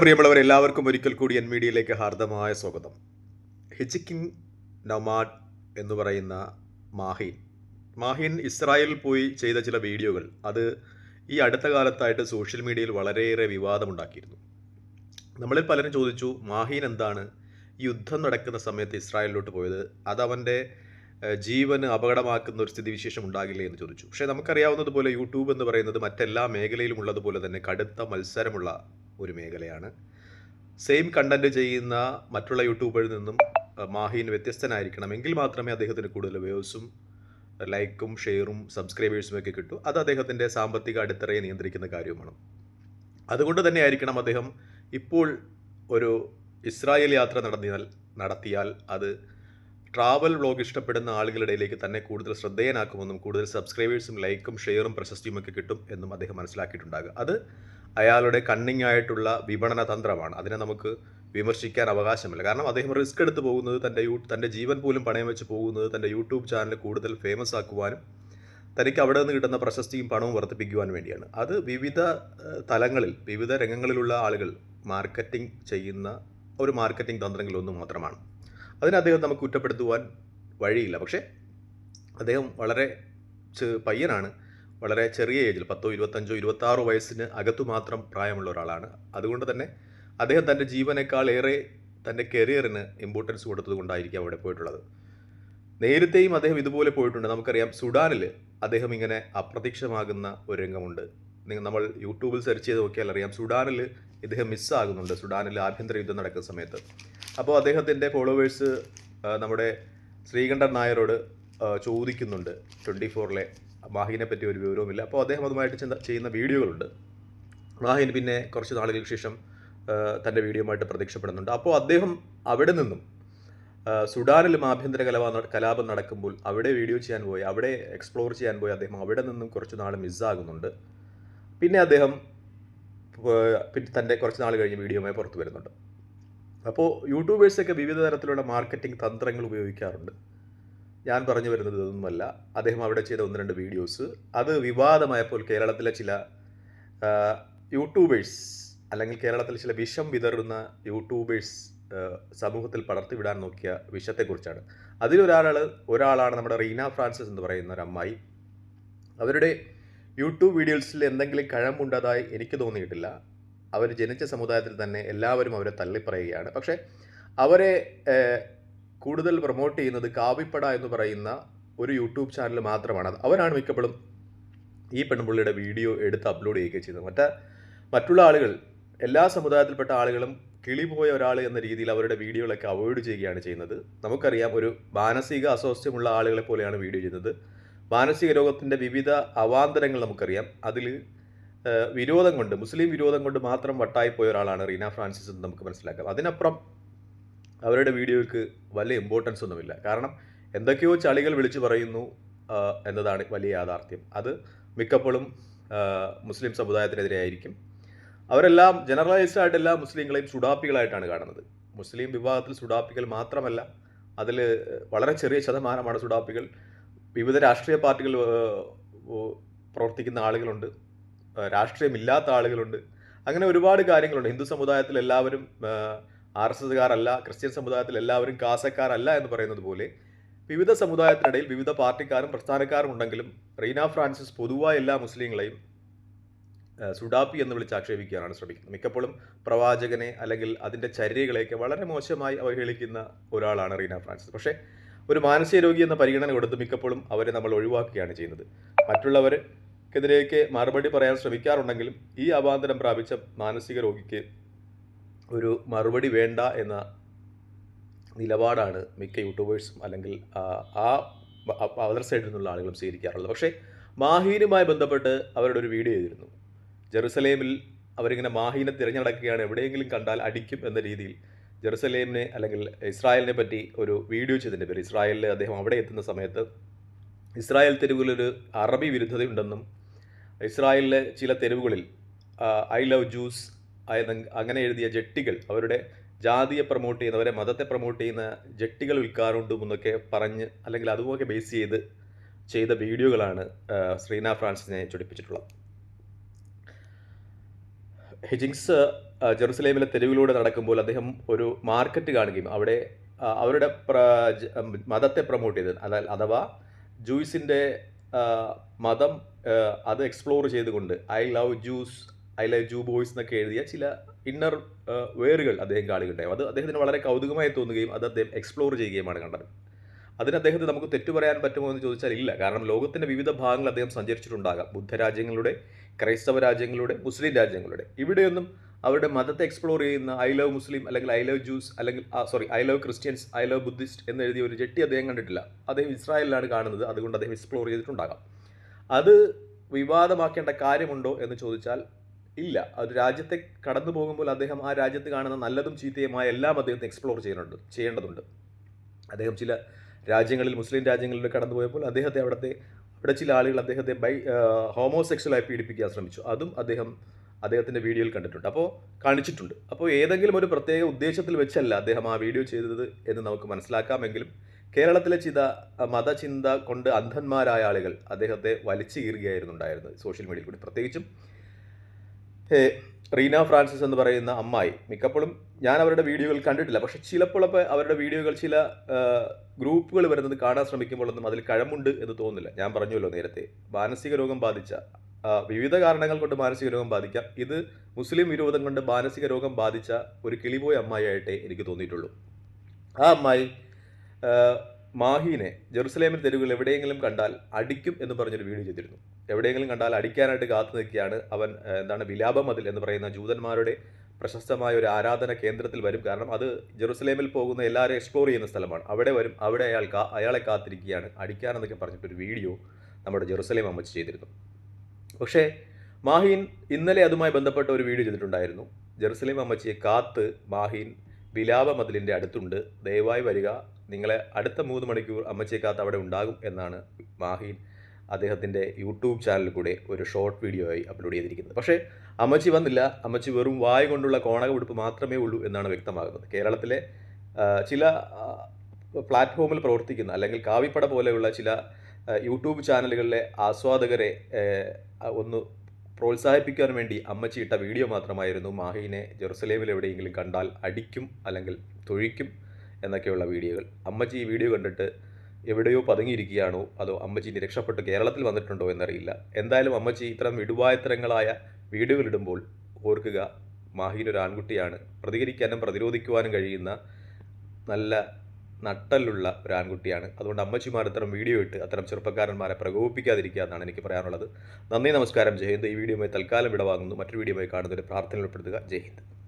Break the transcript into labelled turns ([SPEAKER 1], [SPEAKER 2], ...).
[SPEAKER 1] പ്രിയമുള്ളവർ എല്ലാവർക്കും ഒരിക്കൽ കൂടി എൻ മീഡിയയിലേക്ക് ഹാർദമായ സ്വാഗതം. ഹിജിക്കിൻ നൊമാഡ് എന്ന് പറയുന്ന മാഹിൻ മാഹിൻ ഇസ്രായേലിൽ പോയി ചെയ്ത ചില വീഡിയോകൾ അത് ഈ അടുത്ത കാലത്തായിട്ട് സോഷ്യൽ മീഡിയയിൽ വളരെയേറെ വിവാദമുണ്ടാക്കിയിരുന്നു. നമ്മളിൽ പലരും ചോദിച്ചു മാഹിൻ എന്താണ്? യുദ്ധം നടക്കുന്ന സമയത്ത് ഇസ്രായേലിലോട്ട് പോയത് അത് അവന്റെ ജീവന് അപകടമാക്കുന്ന ഒരു സ്ഥിതിവിശേഷം ഉണ്ടാകില്ലേ എന്ന് ചോദിച്ചു. പക്ഷേ നമുക്കറിയാവുന്നതുപോലെ യൂട്യൂബ് എന്ന് പറയുന്നത് മറ്റെല്ലാ മേഖലയിലും ഉള്ളതുപോലെ തന്നെ കടുത്ത മത്സരമുള്ള ഒരു മേഖലയാണ്. സെയിം കണ്ടന്റ് ചെയ്യുന്ന മറ്റുള്ള യൂട്യൂബറിൽ നിന്നും മാഹീൻ വ്യത്യസ്തനായിരിക്കണം എങ്കിൽ മാത്രമേ അദ്ദേഹത്തിന് കൂടുതൽ വ്യൂസും ലൈക്കും ഷെയറും സബ്സ്ക്രൈബേഴ്സും ഒക്കെ കിട്ടൂ. അത് അദ്ദേഹത്തിന്റെ സാമ്പത്തിക അടിത്തറയെ നിയന്ത്രിക്കുന്ന കാര്യവുമാണ് അതുകൊണ്ട് തന്നെ ആയിരിക്കണം അദ്ദേഹം ഇപ്പോൾ ഒരു ഇസ്രായേൽ യാത്ര നടന്നാൽ നടത്തിയാൽ അത് ട്രാവൽ വ്ളോഗ് ഇഷ്ടപ്പെടുന്ന ആളുകളുടെ ഇടയിലേക്ക് തന്നെ കൂടുതൽ ശ്രദ്ധേയനാക്കുമെന്നും കൂടുതൽ സബ്സ്ക്രൈബേഴ്സും ലൈക്കും ഷെയറും പ്രശസ്തിയും ഒക്കെ കിട്ടും എന്നും അദ്ദേഹം മനസ്സിലാക്കിയിട്ടുണ്ടാകും. അത് അയാളുടെ കണ്ണിങ് ആയിട്ടുള്ള വിപണന തന്ത്രമാണ് അതിനെ നമുക്ക് വിമർശിക്കാൻ അവകാശമില്ല. കാരണം അദ്ദേഹം റിസ്ക് എടുത്ത് പോകുന്നത് തന്റെ യൂ തന്റെ ജീവൻ പോലും പണയം വെച്ച് പോകുന്നത് തന്റെ യൂട്യൂബ് ചാനൽ കൂടുതൽ ഫേമസ് ആക്കുവാനും തനിക്ക് അവിടെ നിന്ന് കിട്ടുന്ന പ്രശസ്തിയും പണവും വർദ്ധിപ്പിക്കുവാൻ വേണ്ടിയാണ്. അത് വിവിധ തലങ്ങളിൽ വിവിധ രംഗങ്ങളിലുള്ള ആളുകൾ മാർക്കറ്റിംഗ് ചെയ്യുന്ന ഒരു മാർക്കറ്റിംഗ് തന്ത്രങ്ങളിൽ ഒന്ന് മാത്രമാണ്. അതിന് അദ്ദേഹം നമുക്ക് കുറ്റപ്പെടുത്തുവാൻ വഴിയില്ല. പക്ഷേ അദ്ദേഹം വളരെ പയ്യനാണ്. വളരെ ചെറിയ ഏജിൽ പത്തോ ഇരുപത്തഞ്ചോ ഇരുപത്താറോ വയസ്സിന് അകത്തു മാത്രം പ്രായമുള്ള ഒരാളാണ്. അതുകൊണ്ട് തന്നെ അദ്ദേഹം തന്റെ ജീവനേക്കാൾ ഏറെ തന്റെ കരിയറിന് ഇമ്പോർട്ടൻസ് കൊടുത്തത് കൊണ്ടായിരിക്കും അവിടെ പോയിട്ടുള്ളത്. നേരത്തെയും അദ്ദേഹം ഇതുപോലെ പോയിട്ടുണ്ട്. നമുക്കറിയാം സുഡാനിൽ അദ്ദേഹം ഇങ്ങനെ അപ്രത്യക്ഷമാകുന്ന ഒരു രംഗമുണ്ട്. നിങ്ങൾ നമ്മൾ യൂട്യൂബിൽ സെർച്ച് ചെയ്ത് നോക്കിയാൽ അറിയാം സുഡാനിൽ ഇദ്ദേഹം മിസ്സാകുന്നുണ്ട് സുഡാനിൽ ആഭ്യന്തര യുദ്ധം നടക്കുന്ന സമയത്ത്. അപ്പോൾ അദ്ദേഹത്തിന്റെ ഫോളോവേഴ്സ് നമ്മുടെ ശ്രീകണ്ഠൻ നായരോട് ചോദിക്കുന്നുണ്ട് ട്വന്റി ഫോറിലെ മാഹിനെ പറ്റി ഒരു വിവരവുമില്ല. അപ്പോൾ അദ്ദേഹം അതുമായിട്ട് ചെയ്യുന്ന വീഡിയോകളുണ്ട്. മാഹിൻ പിന്നെ കുറച്ച് നാളുകൾക്ക് ശേഷം തന്റെ വീഡിയോയുമായിട്ട് പ്രത്യക്ഷപ്പെടുന്നുണ്ട്. അപ്പോൾ അദ്ദേഹം അവിടെ നിന്നും സുഡാനിലും ആഭ്യന്തര കലാപ കലാപം നടക്കുമ്പോൾ അവിടെ വീഡിയോ ചെയ്യാൻ പോയി അവിടെ എക്സ്പ്ലോർ ചെയ്യാൻ പോയി. അദ്ദേഹം അവിടെ നിന്നും കുറച്ച് നാൾ മിസ്സാകുന്നുണ്ട് പിന്നെ അദ്ദേഹം പിന്നെ തന്റെ കുറച്ച് നാൾ കഴിഞ്ഞ് വീഡിയോയുമായി പുറത്തു വരുന്നുണ്ട്. അപ്പോൾ യൂട്യൂബേഴ്സൊക്കെ വിവിധ തരത്തിലുള്ള മാർക്കറ്റിംഗ് തന്ത്രങ്ങൾ ഉപയോഗിക്കാറുണ്ട്. ഞാൻ പറഞ്ഞു വരുന്നത് ഇതൊന്നുമല്ല. അദ്ദേഹം അവിടെ ചെയ്ത ഒന്ന് രണ്ട് വീഡിയോസ് അത് വിവാദമായപ്പോൾ കേരളത്തിലെ ചില യൂട്യൂബേഴ്സ് അല്ലെങ്കിൽ കേരളത്തിലെ ചില വിഷം വിതറുന്ന യൂട്യൂബേഴ്സ് സമൂഹത്തിൽ പടർത്തിവിടാൻ നോക്കിയ വിഷത്തെക്കുറിച്ചാണ്. അതിലൊരാൾ ഒരാളാണ് നമ്മുടെ റീന ഫ്രാൻസിസ് എന്ന് പറയുന്ന ഒരു അമ്മായി. അവരുടെ യൂട്യൂബ് വീഡിയോസിൽ എന്തെങ്കിലും കഴമ്പുണ്ടതായി എനിക്ക് തോന്നിയിട്ടില്ല. അവർ ജനിച്ച സമുദായത്തിൽ തന്നെ എല്ലാവരും അവരെ തള്ളിപ്പറയുകയാണ്. പക്ഷേ അവരെ കൂടുതൽ പ്രൊമോട്ട് ചെയ്യുന്നത് കാവിപ്പട എന്ന് പറയുന്ന ഒരു യൂട്യൂബ് ചാനൽ മാത്രമാണ്. അവരാണ് മിക്കപ്പോഴും ഈ പെൺപുള്ളിയുടെ വീഡിയോ എടുത്ത് അപ്ലോഡ് ചെയ്യുകയും ചെയ്യുന്നത്. മറ്റേ മറ്റുള്ള ആളുകൾ എല്ലാ സമുദായത്തിൽപ്പെട്ട ആളുകളും കിളിപോയ ഒരാൾ എന്ന രീതിയിൽ അവരുടെ വീഡിയോകളൊക്കെ അവോയ്ഡ് ചെയ്യുകയാണ് ചെയ്യുന്നത്. നമുക്കറിയാം ഒരു മാനസിക അസ്വാസ്ഥ്യമുള്ള ആളുകളെ പോലെയാണ് വീഡിയോ ചെയ്യുന്നത്. മാനസിക രോഗത്തിന്റെ വിവിധ അവാന്തരങ്ങൾ നമുക്കറിയാം. അതിൽ വിരോധം കൊണ്ട് മുസ്ലിം വിരോധം കൊണ്ട് മാത്രം വട്ടായി പോയ ഒരാളാണ് റീന ഫ്രാൻസിസ് എന്ന് നമുക്ക് മനസ്സിലാക്കാം. അതിനപ്പുറം അവരുടെ വീഡിയോയ്ക്ക് വലിയ ഇമ്പോർട്ടൻസ് ഒന്നുമില്ല. കാരണം എന്തൊക്കെയോ ചളികൾ വിളിച്ചു പറയുന്നു എന്നതാണ് വലിയ യാഥാർത്ഥ്യം. അത് മിക്കപ്പോഴും മുസ്ലിം സമുദായത്തിനെതിരെ ആയിരിക്കും. അവരെല്ലാം ജനറലൈസ്ഡ് ആയിട്ട് എല്ലാ മുസ്ലിങ്ങളെയും സുഡാപ്പികളായിട്ടാണ് കാണുന്നത്. മുസ്ലിം വിഭാഗത്തിൽ സുഡാപ്പികൾ മാത്രമല്ല അതിൽ വളരെ ചെറിയ ശതമാനമാണ് സുഡാപ്പികൾ. വിവിധ രാഷ്ട്രീയ പാർട്ടികൾ പ്രവർത്തിക്കുന്ന ആളുകളുണ്ട്. രാഷ്ട്രീയമില്ലാത്ത ആളുകളുണ്ട്. അങ്ങനെ ഒരുപാട് കാര്യങ്ങളുണ്ട്. ഹിന്ദു സമുദായത്തിൽ എല്ലാവരും ആർ എസ് എസ്കാരല്ല ക്രിസ്ത്യൻ സമുദായത്തിൽ എല്ലാവരും കാസക്കാരല്ല എന്ന് പറയുന്നത് പോലെ വിവിധ സമുദായത്തിനിടയിൽ വിവിധ പാർട്ടിക്കാരും പ്രസ്ഥാനക്കാരും ഉണ്ടെങ്കിലും റീന ഫ്രാൻസിസ് പൊതുവായ എല്ലാ മുസ്ലിങ്ങളെയും സുഡാപ്പി എന്ന് വിളിച്ച് ആക്ഷേപിക്കാനാണ് ശ്രമിക്കുന്നത്. മിക്കപ്പോഴും പ്രവാചകനെ അല്ലെങ്കിൽ അതിന്റെ ചര്യകളെയൊക്കെ വളരെ മോശമായി അവഹേളിക്കുന്ന ഒരാളാണ് റീന ഫ്രാൻസിസ്. പക്ഷേ ഒരു മാനസിക രോഗി എന്ന പരിഗണന കൊടുത്ത് മിക്കപ്പോഴും അവരെ നമ്മൾ ഒഴിവാക്കുകയാണ് ചെയ്യുന്നത്. മറ്റുള്ളവർക്കെതിരെയൊക്കെ മറുപടി പറയാൻ ശ്രമിക്കാറുണ്ടെങ്കിലും ഈ അവാന്തരം പ്രാപിച്ച മാനസിക രോഗിക്ക് ഒരു മറുപടി വേണ്ട എന്ന നിലപാടാണ് മിക്ക യൂട്യൂബേഴ്സും അല്ലെങ്കിൽ ആ, അതർ സൈഡിൽ നിന്നുള്ള ആളുകളും സ്വീകരിക്കാറുള്ളത്. പക്ഷേ മാഹീനുമായി ബന്ധപ്പെട്ട് അവരുടെ ഒരു വീഡിയോ ചെയ്തിരുന്നു. ജെറുസലേമിൽ അവരിങ്ങനെ മാഹീനെ തിരഞ്ഞെടുക്കുകയാണ് എവിടെയെങ്കിലും കണ്ടാൽ അടിക്കും എന്ന രീതിയിൽ ജെറുസലേമിനെ അല്ലെങ്കിൽ ഇസ്രായേലിനെ പറ്റി ഒരു വീഡിയോ ചെയ്തതിന്റെ പേര് ഇസ്രായേലിൽ അദ്ദേഹം അവിടെ എത്തുന്ന സമയത്ത് ഇസ്രായേൽ തെരുവുകളിലൊരു അറബി വിരുദ്ധതയുണ്ടെന്നും ഇസ്രായേലിലെ ചില തെരുവുകളിൽ ഐ ലവ് ജൂസ് അങ്ങനെ എഴുതിയ ജെട്ടികൾ അവരുടെ ജാതിയെ പ്രൊമോട്ട് ചെയ്യുന്നവരെ മതത്തെ പ്രൊമോട്ട് ചെയ്യുന്ന ജെട്ടികൾ വിൽക്കാറുണ്ട് എന്നൊക്കെ പറഞ്ഞ് അല്ലെങ്കിൽ അതുപോലെ ബേസ് ചെയ്ത് ചെയ്ത വീഡിയോകളാണ് ശ്രീന ഫ്രാൻസിനെ ചൊടിപ്പിച്ചിട്ടുള്ളത്. ഹിജിങ്സ് ജെറുസലേമിലെ തെരുവിലൂടെ നടക്കുമ്പോൾ അദ്ദേഹം ഒരു മാർക്കറ്റ് കാണുകയും അവിടെ അവരുടെ മതത്തെ പ്രൊമോട്ട് ചെയ്ത് അതായത് അഥവാ ജൂയിസിന്റെ മതം അത് എക്സ്പ്ലോർ ചെയ്തുകൊണ്ട് I love Jews I love Jew boys എന്നൊക്കെ എഴുതിയ ചില ഇന്നർ വേറുകൾ അദ്ദേഹം കാണുകയുണ്ടായി അത് അദ്ദേഹത്തിന് വളരെ കൗതുകമായി തോന്നുകയും അത് അദ്ദേഹം എക്സ്പ്ലോർ ചെയ്യുകയുമാണ് കണ്ടത്. അതിന് അദ്ദേഹത്തെ നമുക്ക് തെറ്റു പറയാൻ പറ്റുമോ എന്ന് ചോദിച്ചാൽ ഇല്ല. കാരണം ലോകത്തിന്റെ വിവിധ ഭാഗങ്ങൾ അദ്ദേഹം സഞ്ചരിച്ചിട്ടുണ്ടാകാം. ബുദ്ധരാജ്യങ്ങളുടെ ക്രൈസ്തവ രാജ്യങ്ങളുടെ മുസ്ലിം രാജ്യങ്ങളുടെ. ഇവിടെയൊന്നും അവരുടെ മതത്തെ എക്സ്പ്ലോർ ചെയ്യുന്ന ഐ ലവ് മുസ്ലിം അല്ലെങ്കിൽ ഐ ലവ് ജൂസ് അല്ലെങ്കിൽ sorry I love Christians I love Buddhist എന്ന് എഴുതിയ ഒരു ജെട്ടി അദ്ദേഹം കണ്ടിട്ടില്ല. അദ്ദേഹം ഇസ്രായേലിലാണ് കാണുന്നത്. അതുകൊണ്ട് അദ്ദേഹം എക്സ്പ്ലോർ ചെയ്തിട്ടുണ്ടാകാം. അത് വിവാദമാക്കേണ്ട കാര്യമുണ്ടോ എന്ന് ചോദിച്ചാൽ ഇല്ല. ഒരു രാജ്യത്തെ കടന്നു പോകുമ്പോൾ അദ്ദേഹം ആ രാജ്യത്ത് കാണുന്ന നല്ലതും ചീത്തയുമായ എല്ലാം അദ്ദേഹത്തെ എക്സ്പ്ലോർ ചെയ്യുന്നുണ്ട് ചെയ്യേണ്ടതുണ്ട്. അദ്ദേഹം ചില രാജ്യങ്ങളിൽ മുസ്ലിം രാജ്യങ്ങളിൽ കടന്നു പോയപ്പോൾ അദ്ദേഹത്തെ അവിടുത്തെ അവിടെ ചില ആളുകൾ അദ്ദേഹത്തെ ബൈ ഹോമോസെക്ഷലായി പീഡിപ്പിക്കാൻ ശ്രമിച്ചു. അതും അദ്ദേഹം അദ്ദേഹത്തിന്റെ വീഡിയോയിൽ കണ്ടിട്ടുണ്ട്. അപ്പോൾ കാണിച്ചിട്ടുണ്ട്. അപ്പോൾ ഏതെങ്കിലും ഒരു പ്രത്യേക ഉദ്ദേശത്തിൽ വെച്ചല്ല അദ്ദേഹം ആ വീഡിയോ ചെയ്തത് എന്ന് നമുക്ക് മനസ്സിലാക്കാമെങ്കിലും കേരളത്തിലെ ചില മതചിന്ത കൊണ്ട് അന്ധന്മാരായ ആളുകൾ അദ്ദേഹത്തെ വലിച്ചു കീറുകയായിരുന്നു ഉണ്ടായിരുന്നത് സോഷ്യൽ മീഡിയയിൽ കൂടി. പ്രത്യേകിച്ചും റീന ഫ്രാൻസിസ് എന്ന് പറയുന്ന അമ്മായി. മിക്കപ്പോഴും ഞാൻ അവരുടെ വീഡിയോകൾ കണ്ടിട്ടില്ല. പക്ഷെ ചിലപ്പോഴൊക്കെ അവരുടെ വീഡിയോകൾ ചില ഗ്രൂപ്പുകൾ വരുന്നത് കാണാൻ ശ്രമിക്കുമ്പോഴൊന്നും അതിൽ കഴമുണ്ട് എന്ന് തോന്നുന്നില്ല. ഞാൻ പറഞ്ഞല്ലോ നേരത്തെ. മാനസിക രോഗം ബാധിച്ച വിവിധ കാരണങ്ങൾ കൊണ്ട് മാനസിക രോഗം ബാധിക്കാം. ഇത് മുസ്ലിം വിരോധം കൊണ്ട് മാനസിക രോഗം ബാധിച്ച ഒരു കിളിപോയ അമ്മായിയായിട്ടേ എനിക്ക് തോന്നിയിട്ടുള്ളൂ. ആ അമ്മായി മാഹീനെ ജെറുസലേമിൽ തെരുവുകൾ എവിടെയെങ്കിലും കണ്ടാൽ അടിക്കും എന്ന് പറഞ്ഞൊരു വീഡിയോ ചെയ്തിരുന്നു. എവിടെയെങ്കിലും കണ്ടാൽ അടിക്കാനായിട്ട് കാത്തു നിൽക്കുകയാണ്. അവൻ എന്താണ് വിലാപ മതിൽ എന്ന് പറയുന്ന ജൂതന്മാരുടെ പ്രശസ്തമായ ഒരു ആരാധന കേന്ദ്രത്തിൽ വരും. കാരണം അത് ജെറുസലേമിൽ പോകുന്ന എല്ലാവരും എക്സ്പ്ലോർ ചെയ്യുന്ന സ്ഥലമാണ്. അവിടെ വരും അവിടെ അയാൾ അയാളെ കാത്തിരിക്കുകയാണ്. അടിക്കാനെന്നൊക്കെ പറഞ്ഞിട്ടൊരു വീഡിയോ നമ്മുടെ ജെറുസലേം അമ്മച്ച് ചെയ്തിരുന്നു. പക്ഷേ മാഹീൻ ഇന്നലെ അതുമായി ബന്ധപ്പെട്ട ഒരു വീഡിയോ ചെയ്തിട്ടുണ്ടായിരുന്നു. ജെറുസലേം അമ്മച്ചിയെ കാത്ത് മാഹീൻ വിലാപ മതിലിന്റെ അടുത്തുണ്ട്. ദയവായി വരിക. നിങ്ങളെ അടുത്ത മൂന്ന് മണിക്കൂർ അമ്മച്ചിയെ കാത്ത് അവിടെ ഉണ്ടാകും എന്നാണ് മാഹീൻ അദ്ദേഹത്തിന്റെ യൂട്യൂബ് ചാനലിൽ കൂടെ ഒരു ഷോർട്ട് വീഡിയോ ആയി അപ്ലോഡ് ചെയ്തിരിക്കുന്നത്. പക്ഷേ അമ്മച്ചി വന്നില്ല. അമ്മച്ചി വെറും വായ കൊണ്ടുള്ള കോണക കോണകമെടുപ്പ് മാത്രമേ ഉള്ളൂ എന്നാണ് വ്യക്തമാകുന്നത്. കേരളത്തിലെ ചില പ്ലാറ്റ്ഫോമിൽ പ്രവർത്തിക്കുന്ന അല്ലെങ്കിൽ കാവിപ്പട പോലെയുള്ള ചില യൂട്യൂബ് ചാനലുകളിലെ ആസ്വാദകരെ ഒന്ന് പ്രോത്സാഹിപ്പിക്കാൻ വേണ്ടി അമ്മച്ചി ഇട്ട വീഡിയോ മാത്രമായിരുന്നു മാഹീനെ ജെറുസലേമിൽ എവിടെയെങ്കിലും കണ്ടാൽ അടിക്കും അല്ലെങ്കിൽ തൊഴിക്കും എന്നൊക്കെയുള്ള വീഡിയോകൾ. അമ്മച്ചി ഈ വീഡിയോ കണ്ടിട്ട് എവിടെയോ പതുങ്ങിയിരിക്കുകയാണോ? അതോ അമ്മച്ചി ഇനി രക്ഷപ്പെട്ട് കേരളത്തിൽ വന്നിട്ടുണ്ടോ എന്നറിയില്ല. എന്തായാലും അമ്മച്ചി ഇത്തരം വിടുവായത്തരങ്ങളായ വീടുകളിടുമ്പോൾ ഓർക്കുക മാഹീൻ ആൺകുട്ടിയാണ്. പ്രതികരിക്കാനും പ്രതിരോധിക്കുവാനും കഴിയുന്ന നല്ല നട്ടലുള്ള ഒരു ആൺകുട്ടിയാണ്. അതുകൊണ്ട് അമ്മച്ചിമാർ ഇത്തരം വീഡിയോ ഇട്ട് അത്തരം ചെറുപ്പക്കാരന്മാരെ പ്രകോപിപ്പിക്കാതിരിക്കുക എന്നാണ് എനിക്ക് പറയാനുള്ളത്. നന്ദി നമസ്കാരം. ജയ് ഹിന്ദ്. ഈ വീഡിയോയുമായി തൽക്കാലം വിടവാങ്ങുന്നു. മറ്റൊരു വീഡിയോയുമായി കാണുന്നതിന് പ്രാർത്ഥന ഉൾപ്പെടുത്തുക ഹിന്ദ്.